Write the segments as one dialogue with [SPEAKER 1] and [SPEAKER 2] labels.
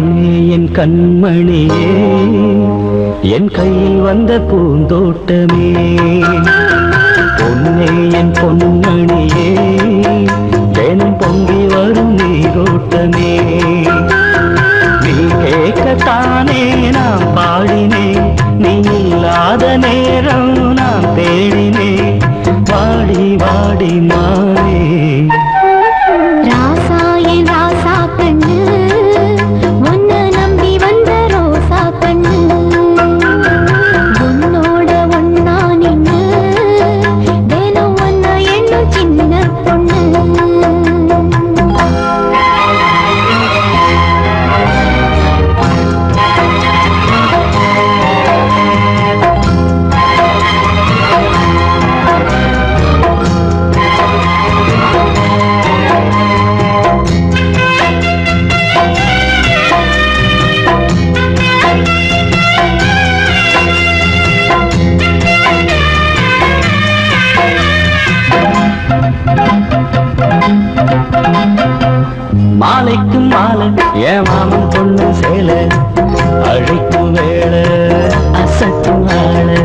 [SPEAKER 1] கண்ணே என் கண்மணியே என் கையில் வந்த பூந்தோட்டமே. பொன்னே என் பொன்மணியே தினம் பொங்கி வரும் நீரோட்டமே. நீ கேட்கத்தானே நான் பாடினேன். நீ
[SPEAKER 2] இல்லாதனே.
[SPEAKER 1] மாலைக்கும் மாலை என் மாமன் பொண்ணு சேலை அழைக்கும் வேலை அசக்கும் வேலை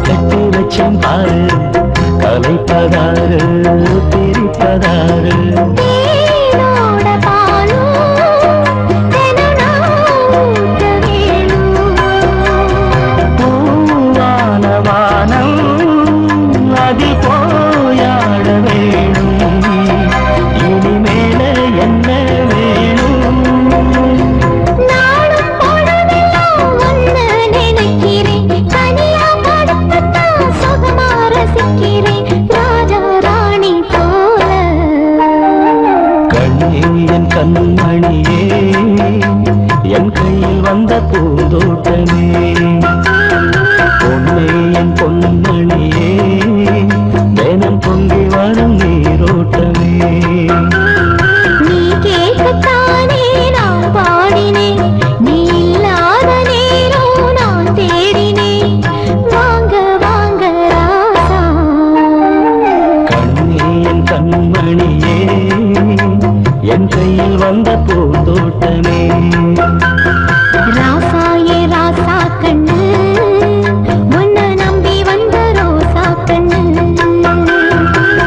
[SPEAKER 1] கட்டி வச்சேன் பாரு.
[SPEAKER 2] கலைப்பதாறு
[SPEAKER 1] பிரிப்பதாறு என் கண்மணியே என் கையில் வந்த பூந்தோட்டமே.